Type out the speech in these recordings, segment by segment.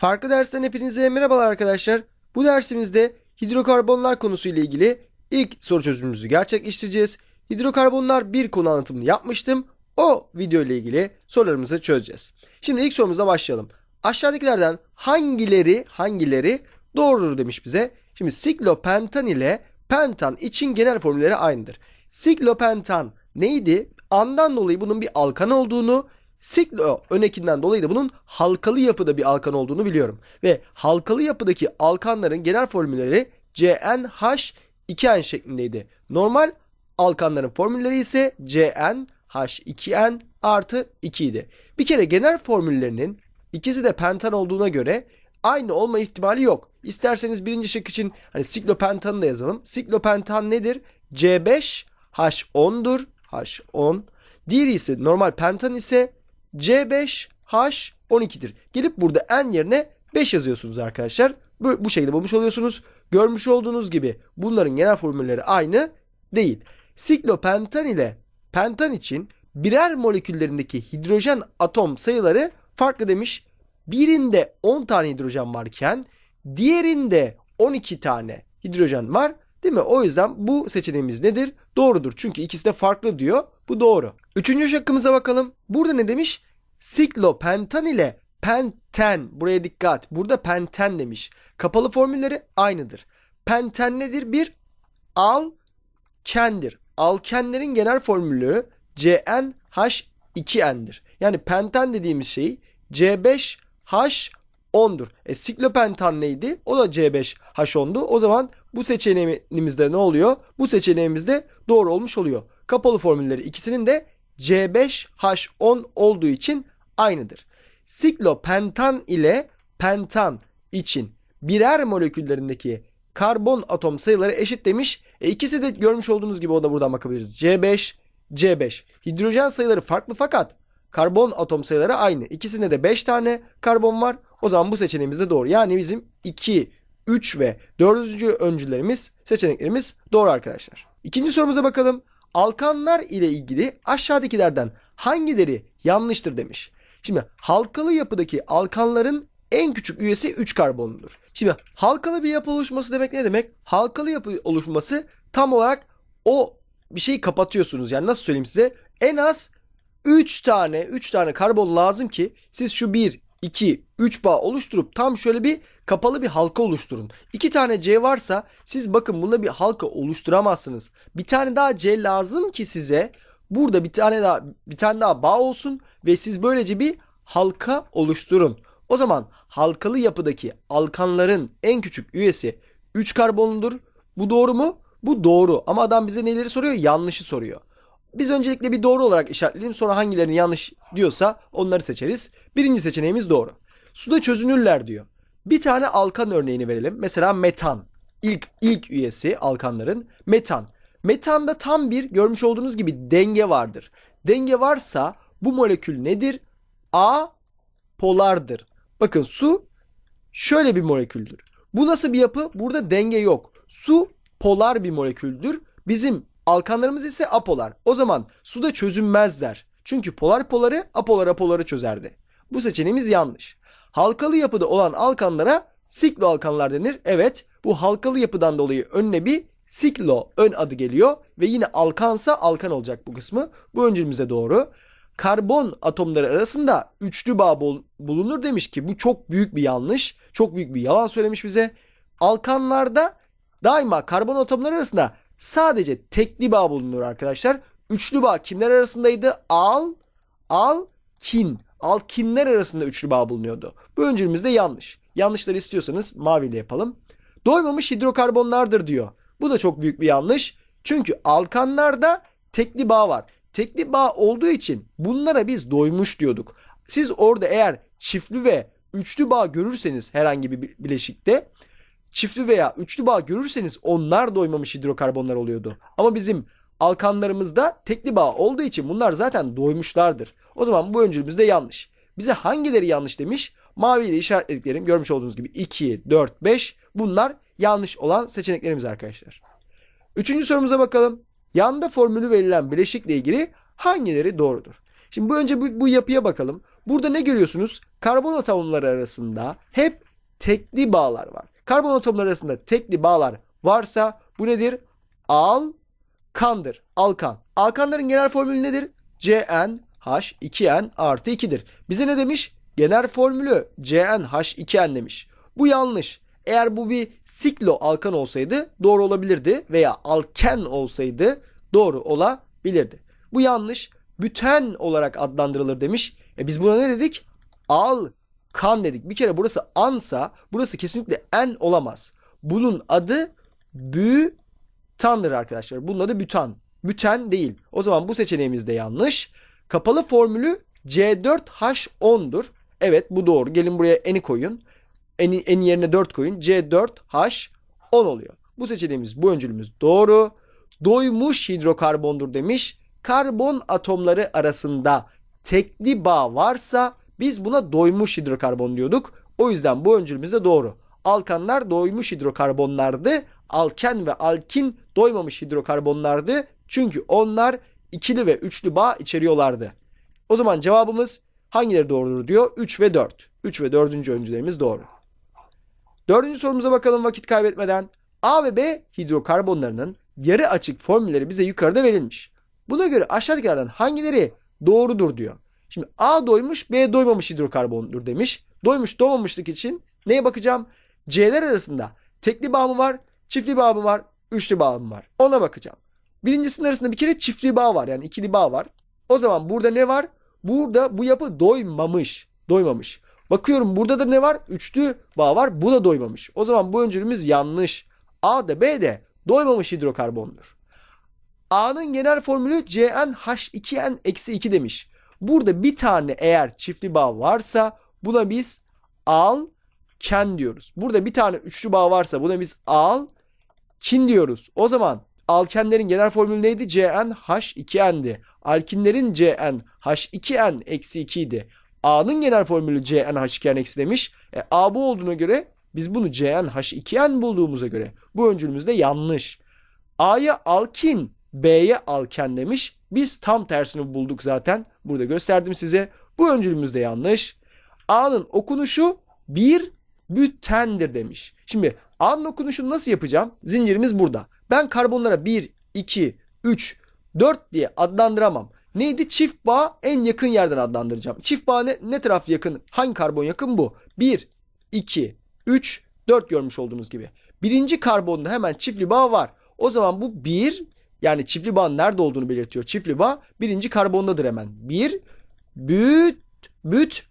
Farklı dersten hepinize merhabalar arkadaşlar. Bu dersimizde hidrokarbonlar konusuyla ilgili ilk soru çözümümüzü gerçekleştireceğiz. Hidrokarbonlar bir konu anlatımını yapmıştım. O video ile ilgili sorularımızı çözeceğiz. Şimdi ilk sorumuzla başlayalım. Aşağıdakilerden hangileri hangileri doğrudur demiş bize. Şimdi siklopentan ile pentan için genel formülleri aynıdır. Siklopentan neydi? Andan dolayı bunun bir alkan olduğunu, siklo önekinden dolayı da bunun halkalı yapıda bir alkan olduğunu biliyorum. Ve halkalı yapıdaki alkanların genel formülleri CnH2n şeklindeydi. Normal alkanların formülleri ise CnH2n artı 2 idi. Bir kere genel formüllerinin ikisi de pentan olduğuna göre aynı olma ihtimali yok. İsterseniz birinci şık için hani siklopentanı da yazalım. Siklopentan nedir? C5H10'dur. H10. Diğeri ise normal pentan ise C5H12'dir. Gelip burada n yerine 5 yazıyorsunuz arkadaşlar. Bu, bu şekilde bulmuş oluyorsunuz. Görmüş olduğunuz gibi bunların genel formülleri aynı değil. Siklopentan ile pentan için birer moleküllerindeki hidrojen atom sayıları farklı demiş. Birinde 10 tane hidrojen varken diğerinde 12 tane hidrojen var. Değil mi? O yüzden bu seçeneğimiz nedir? Doğrudur. Çünkü ikisi de farklı diyor. Bu doğru. Üçüncü şıkkımıza bakalım. Burada ne demiş? Siklopentan ile penten. Buraya dikkat. Burada penten demiş. Kapalı formülleri aynıdır. Penten nedir? Bir alkendir. Alkenlerin genel formülü CnH2n'dir. Yani penten dediğimiz şey C5H10'dur. E siklopentan neydi? O da C5H10'du. O zaman bu seçeneğimizde ne oluyor? Bu seçeneğimizde doğru olmuş oluyor. Kapalı formülleri ikisinin de C5H10 olduğu için aynıdır. Siklopentan ile pentan için birer moleküllerindeki karbon atom sayıları eşit demiş. E ikisi de görmüş olduğunuz gibi o da buradan bakabiliriz. C5, C5. Hidrojen sayıları farklı fakat karbon atom sayıları aynı. İkisinde de 5 tane karbon var. O zaman bu seçeneğimiz de doğru. Yani bizim 2, 3 ve 4. öncülerimiz seçeneklerimiz doğru arkadaşlar. İkinci sorumuza bakalım. Alkanlar ile ilgili aşağıdakilerden hangileri yanlıştır demiş. Şimdi halkalı yapıdaki alkanların en küçük üyesi 3 karbonludur. Şimdi halkalı bir yapı oluşması demek ne demek? Halkalı yapı oluşması tam olarak o bir şeyi kapatıyorsunuz. Yani nasıl söyleyeyim size? En az 3 tane 3 tane karbon lazım ki siz şu 1 2 3 bağ oluşturup tam şöyle bir kapalı bir halka oluşturun. 2 tane C varsa siz bakın bunda bir halka oluşturamazsınız. Bir tane daha C lazım ki size burada bir tane daha bir tane daha bağ olsun ve siz böylece bir halka oluşturun. O zaman halkalı yapıdaki alkanların en küçük üyesi 3 karbonludur. Bu doğru mu? Bu doğru ama adam bize neleri soruyor? Yanlışı soruyor. Biz öncelikle bir doğru olarak işaretleyelim sonra hangilerini yanlış diyorsa onları seçeriz. Birinci seçeneğimiz doğru. Suda çözünürler diyor. Bir tane alkan örneğini verelim. Mesela metan. İlk, ilk üyesi alkanların metan. Metanda tam bir görmüş olduğunuz gibi denge vardır. Denge varsa bu molekül nedir? A polardır. Bakın su şöyle bir moleküldür. Bu nasıl bir yapı? Burada denge yok. Su polar bir moleküldür. Bizim alkanlarımız ise apolar. O zaman suda çözünmezler. Çünkü polar poları apolar apoları çözerdi. Bu seçeneğimiz yanlış. Halkalı yapıda olan alkanlara siklo alkanlar denir. Evet bu halkalı yapıdan dolayı önüne bir siklo ön adı geliyor ve yine alkansa alkan olacak bu kısmı. Bu öncülümüzde doğru. Karbon atomları arasında üçlü bağ bulunur demiş ki bu çok büyük bir yanlış. Çok büyük bir yalan söylemiş bize. Alkanlarda daima karbon atomları arasında sadece tekli bağ bulunur arkadaşlar. Üçlü bağ kimler arasındaydı? Al, al, kin. Alkinler arasında üçlü bağ bulunuyordu. Bu öncülümüz de yanlış. Yanlışları istiyorsanız maviyle yapalım. Doymamış hidrokarbonlardır diyor. Bu da çok büyük bir yanlış. Çünkü alkanlarda tekli bağ var. Tekli bağ olduğu için bunlara biz doymuş diyorduk. Siz orada eğer çiftli ve üçlü bağ görürseniz herhangi bir bileşikte çiftli veya üçlü bağ görürseniz onlar doymamış hidrokarbonlar oluyordu. Ama bizim alkanlarımızda tekli bağ olduğu için bunlar zaten doymuşlardır. O zaman bu öncülümüz de yanlış. Bize hangileri yanlış demiş? Mavi ile işaretlediklerim görmüş olduğunuz gibi 2, 4, 5 bunlar yanlış olan seçeneklerimiz arkadaşlar. Üçüncü sorumuza bakalım. Yanda formülü verilen bileşikle ilgili hangileri doğrudur? Şimdi bu önce bu, bu yapıya bakalım. Burada ne görüyorsunuz? Karbon atomları arasında hep tekli bağlar var. Karbon atomları arasında tekli bağlar varsa bu nedir? Alkandır. Alkan. Alkanların genel formülü nedir? CnH2n artı 2'dir. Bize ne demiş? Genel formülü CnH2n demiş. Bu yanlış. Eğer bu bir siklo alkan olsaydı doğru olabilirdi veya alken olsaydı doğru olabilirdi. Bu yanlış. Büten olarak adlandırılır demiş. E biz buna ne dedik? Alkan dedik. Bir kere burası ansa burası kesinlikle en olamaz. Bunun adı bütandır arkadaşlar. Bunun adı bütan. Büten değil. O zaman bu seçeneğimiz de yanlış. Kapalı formülü C4H10'dur. Evet bu doğru. Gelin buraya eni koyun. Eni, eni yerine 4 koyun. C4H10 oluyor. Bu seçeneğimiz, bu öncülümüz doğru. Doymuş hidrokarbondur demiş. Karbon atomları arasında tekli bağ varsa biz buna doymuş hidrokarbon diyorduk. O yüzden bu öncülümüz de doğru. Alkanlar doymuş hidrokarbonlardı. Alken ve alkin doymamış hidrokarbonlardı. Çünkü onlar ikili ve üçlü bağ içeriyorlardı. O zaman cevabımız hangileri doğrudur diyor? 3 ve 4. 3 ve 4. öncülerimiz doğru. Dördüncü sorumuza bakalım vakit kaybetmeden. A ve B hidrokarbonlarının yarı açık formülleri bize yukarıda verilmiş. Buna göre aşağıdakilerden hangileri doğrudur diyor. Şimdi A doymuş B doymamış hidrokarbondur demiş. Doymuş doğmamışlık için neye bakacağım? C'ler arasında tekli bağ mı var, çiftli bağ mı var, üçlü bağ mı var? Ona bakacağım. Birincisinin arasında bir kere çiftli bağ var yani ikili bağ var. O zaman burada ne var? Burada bu yapı doymamış. Doymamış. Bakıyorum burada da ne var? Üçlü bağ var. Bu da doymamış. O zaman bu öncülümüz yanlış. A da B de doymamış hidrokarbondur. A'nın genel formülü CnH2n-2 demiş. Burada bir tane eğer çiftli bağ varsa buna biz alken diyoruz. Burada bir tane üçlü bağ varsa buna biz alkin diyoruz. O zaman alkenlerin genel formülü neydi? CnH2n'di. Alkinlerin CnH2n eksi 2 idi. A'nın genel formülü CnH2n eksi demiş. E, A bu olduğuna göre biz bunu CnH2n bulduğumuza göre bu öncülümüz de yanlış. A'ya alkin, B'ye alken demiş. Biz tam tersini bulduk zaten. Burada gösterdim size. Bu öncülümüz de yanlış. A'nın okunuşu bir bütendir demiş. Şimdi A'nın okunuşunu nasıl yapacağım? Zincirimiz burada. Ben karbonlara 1, 2, 3, 4 diye adlandıramam. Neydi? Çift bağ en yakın yerden adlandıracağım. Çift bağ ne, ne taraf yakın? Hangi karbon yakın bu? 1, 2, 3, 4 görmüş olduğunuz gibi. Birinci karbonda hemen çiftli bağ var. O zaman bu 1 yani çiftli bağın nerede olduğunu belirtiyor. Çiftli bağ birinci karbondadır hemen. 1, büt, büt.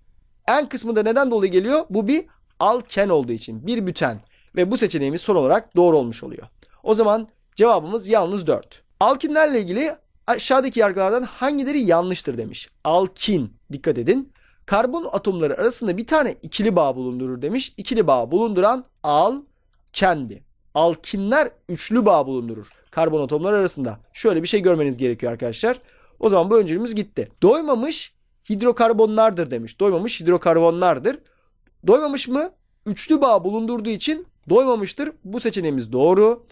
En kısmı da neden dolayı geliyor? Bu bir alken olduğu için. Bir büten. Ve bu seçeneğimiz son olarak doğru olmuş oluyor. O zaman cevabımız yalnız 4. Alkinlerle ilgili aşağıdaki yargılardan hangileri yanlıştır demiş. Alkin dikkat edin. Karbon atomları arasında bir tane ikili bağ bulundurur demiş. İkili bağ bulunduran alkendi. Alkinler üçlü bağ bulundurur. Karbon atomları arasında. Şöyle bir şey görmeniz gerekiyor arkadaşlar. O zaman bu öncülümüz gitti. Doymamış hidrokarbonlardır demiş. Doymamış hidrokarbonlardır. Doymamış mı? Üçlü bağ bulundurduğu için doymamıştır. Bu seçeneğimiz doğru.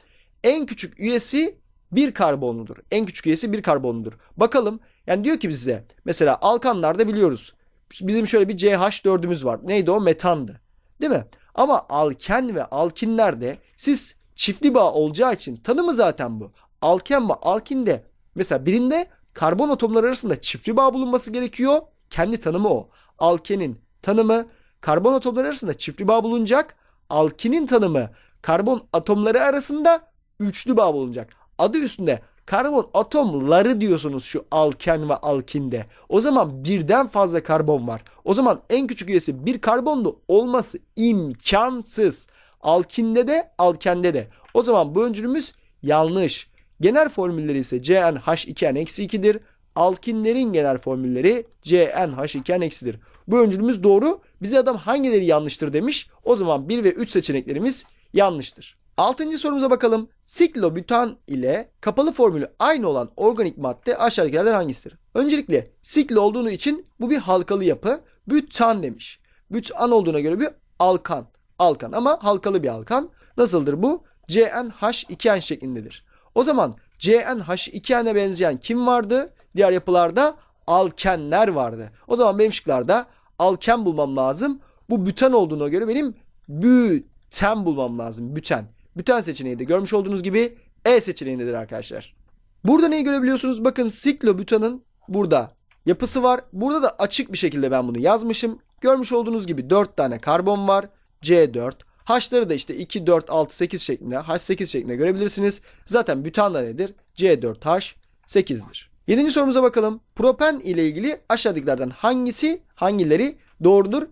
En küçük üyesi bir karbonludur. En küçük üyesi bir karbonludur. Bakalım yani diyor ki bize mesela alkanlarda biliyoruz. Bizim şöyle bir CH4'ümüz var. Neydi o? Metandı. Değil mi? Ama alken ve alkinlerde siz çiftli bağ olacağı için tanımı zaten bu. Alken ve alkinde mesela birinde karbon atomları arasında çiftli bağ bulunması gerekiyor. Kendi tanımı o. Alkenin tanımı karbon atomları arasında çiftli bağ bulunacak. Alkinin tanımı karbon atomları arasında üçlü bağ bulunacak. Adı üstünde karbon atomları diyorsunuz şu alken ve alkinde. O zaman birden fazla karbon var. O zaman en küçük üyesi bir karbonlu olması imkansız. Alkinde de alkende de. O zaman bu öncülümüz yanlış. Genel formülleri ise CnH2n-2'dir. Alkinlerin genel formülleri CnH2n-eksidir. Bu öncülümüz doğru. Bize adam hangileri yanlıştır demiş. O zaman 1 ve 3 seçeneklerimiz yanlıştır. Altıncı sorumuza bakalım. Siklobutan ile kapalı formülü aynı olan organik madde aşağıdakilerden hangisidir? Öncelikle siklo olduğunu için bu bir halkalı yapı. Bütan demiş. Bütan olduğuna göre bir alkan. Alkan ama halkalı bir alkan. Nasıldır bu? CnH2n şeklindedir. O zaman CnH2n'e benzeyen kim vardı? Diğer yapılarda alkenler vardı. O zaman benim şıklarda alken bulmam lazım. Bu büten olduğuna göre benim büten bulmam lazım. Büten. Büten seçeneği de görmüş olduğunuz gibi E seçeneğindedir arkadaşlar. Burada neyi görebiliyorsunuz? Bakın siklobutanın burada yapısı var. Burada da açık bir şekilde ben bunu yazmışım. Görmüş olduğunuz gibi 4 tane karbon var. C4. H'ları da işte 2, 4, 6, 8 şeklinde, H8 şeklinde görebilirsiniz. Zaten bütan nedir? C4H 8'dir. Yedinci sorumuza bakalım. Propen ile ilgili aşağıdakilerden hangisi, hangileri doğrudur?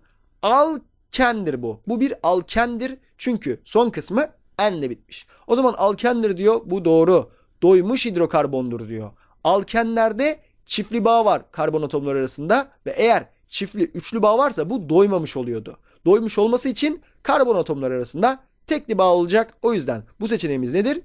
Alkendir bu. Bu bir alkendir çünkü son kısmı enle bitmiş. O zaman alkendir diyor. Bu doğru. Doymuş hidrokarbondur diyor. Alkenlerde çiftli bağ var karbon atomları arasında ve eğer çiftli üçlü bağ varsa bu doymamış oluyordu. Doymuş olması için karbon atomları arasında tekli bağ olacak. O yüzden bu seçeneğimiz nedir?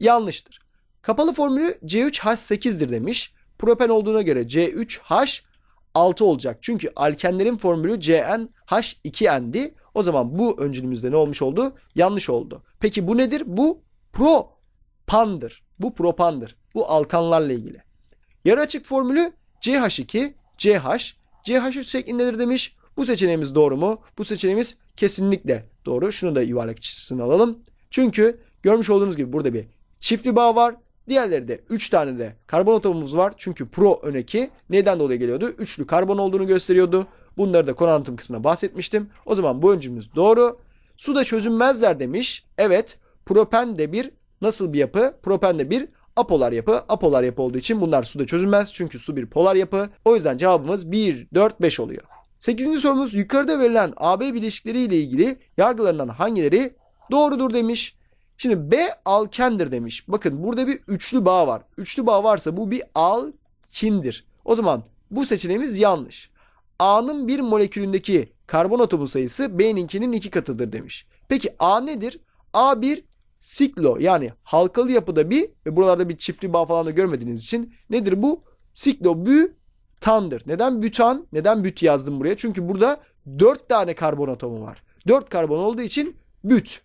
Yanlıştır. Kapalı formülü C3H8'dir demiş. Propen olduğuna göre C3H6 olacak. Çünkü alkenlerin formülü CnH2n'di. O zaman bu öncülümüzde ne olmuş oldu? Yanlış oldu. Peki bu nedir? Bu propandır. Bu propandır. Bu alkanlarla ilgili. Yarı açık formülü CH2, CH, CH3 şeklindedir demiş. Bu seçeneğimiz doğru mu? Bu seçeneğimiz kesinlikle doğru. Şunu da yuvarlak içerisine alalım. Çünkü görmüş olduğunuz gibi burada bir çiftli bağ var. Diğerleri de 3 tane de karbon atomumuz var. Çünkü pro öneki neden dolayı geliyordu? Üçlü karbon olduğunu gösteriyordu. Bunları da konu anlatım kısmında bahsetmiştim. O zaman bu öncümüz doğru. Suda çözünmezler demiş. Evet. Propen de bir nasıl bir yapı? Propen de bir apolar yapı. Apolar yapı olduğu için bunlar suda çözünmez. Çünkü su bir polar yapı. O yüzden cevabımız 1, 4, 5 oluyor. 8. sorumuz yukarıda verilen AB bileşikleri ile ilgili yargılarından hangileri doğrudur demiş. Şimdi B alkendir demiş. Bakın burada bir üçlü bağ var. Üçlü bağ varsa bu bir alkindir. O zaman bu seçeneğimiz yanlış. A'nın bir molekülündeki karbon atomu sayısı B'ninkinin iki katıdır demiş. Peki A nedir? A bir siklo yani halkalı yapıda bir ve buralarda bir çiftli bağ falan da görmediğiniz için nedir bu? Siklo bütandır. Neden bütan? Neden büt yazdım buraya? Çünkü burada 4 tane karbon atomu var. 4 karbon olduğu için büt.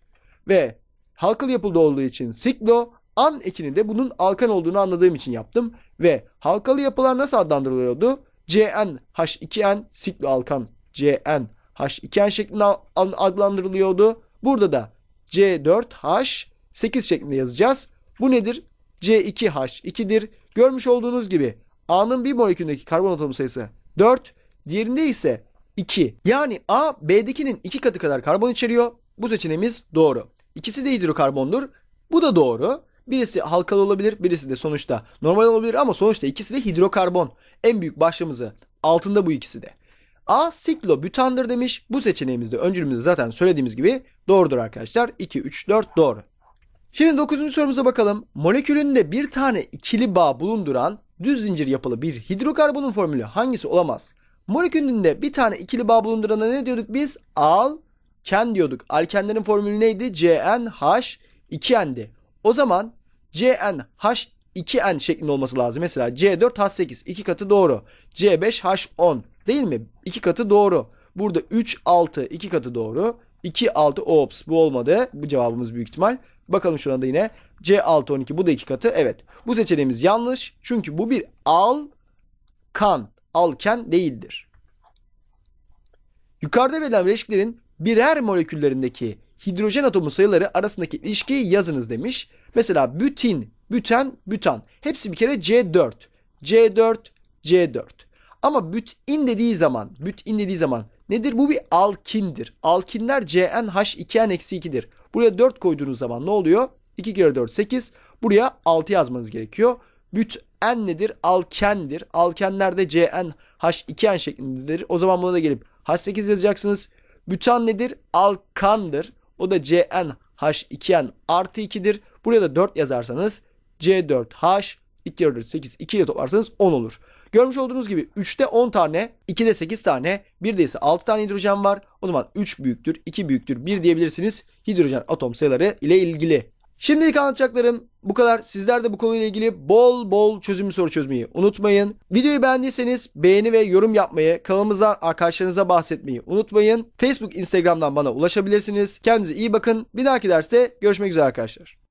Ve halkalı yapıda olduğu için siklo, an ekini de bunun alkan olduğunu anladığım için yaptım. Ve halkalı yapılar nasıl adlandırılıyordu? CnH2n siklo alkan CnH2n şeklinde adlandırılıyordu. Burada da C4H8 şeklinde yazacağız. Bu nedir? C2H2'dir. Görmüş olduğunuz gibi A'nın bir molekülündeki karbon atomu sayısı 4, diğerinde ise 2. Yani A B'dekinin 2 katı kadar karbon içeriyor. Bu seçeneğimiz doğru. İkisi de hidrokarbondur. Bu da doğru. Birisi halkalı olabilir, birisi de sonuçta normal olabilir ama sonuçta ikisi de hidrokarbon. En büyük başlığımızı altında bu ikisi de. A siklobutandır demiş. Bu seçeneğimizde öncülümüzde zaten söylediğimiz gibi doğrudur arkadaşlar. 2, 3, 4 doğru. Şimdi 9. sorumuza bakalım. Molekülünde bir tane ikili bağ bulunduran düz zincir yapılı bir hidrokarbonun formülü hangisi olamaz? Molekülünde bir tane ikili bağ bulundurana ne diyorduk biz? Alken diyorduk. Alkenlerin formülü neydi? CnH2n'di. O zaman CnH2n şeklinde olması lazım. Mesela C4H8 iki katı doğru. C5H10 değil mi? İki katı doğru. Burada 3 6 iki katı doğru. 2 6 ops bu olmadı. Bu cevabımız büyük ihtimal. Bakalım şuna da yine C6 12 bu da iki katı. Evet. Bu seçeneğimiz yanlış. Çünkü bu bir alkan. Alken değildir. Yukarıda verilen bileşiklerin birer moleküllerindeki hidrojen atomu sayıları arasındaki ilişkiyi yazınız demiş. Mesela bütin, büten, bütan. Hepsi bir kere C4. C4, C4. Ama bütin dediği zaman, bütin dediği zaman nedir? Bu bir alkindir. Alkinler CnH2n-2'dir. Buraya 4 koyduğunuz zaman ne oluyor? 2 kere 4 8. Buraya 6 yazmanız gerekiyor. Büten nedir? Alkendir. Alkenler de CnH2n şeklindedir. O zaman buna da gelip H8 yazacaksınız. Bütan nedir? Alkandır. O da CnH2n artı 2'dir. Buraya da 4 yazarsanız C4H 2 kere 4 8 2 ile toplarsanız 10 olur. Görmüş olduğunuz gibi 3'te 10 tane, 2'de 8 tane, 1'de ise 6 tane hidrojen var. O zaman 3 büyüktür, 2 büyüktür, 1 diyebilirsiniz hidrojen atom sayıları ile ilgili. Şimdilik anlatacaklarım bu kadar. Sizler de bu konuyla ilgili bol bol çözümlü soru çözmeyi unutmayın. Videoyu beğendiyseniz beğeni ve yorum yapmayı, kanalımıza arkadaşlarınıza bahsetmeyi unutmayın. Facebook, Instagram'dan bana ulaşabilirsiniz. Kendinize iyi bakın. Bir dahaki derste görüşmek üzere arkadaşlar.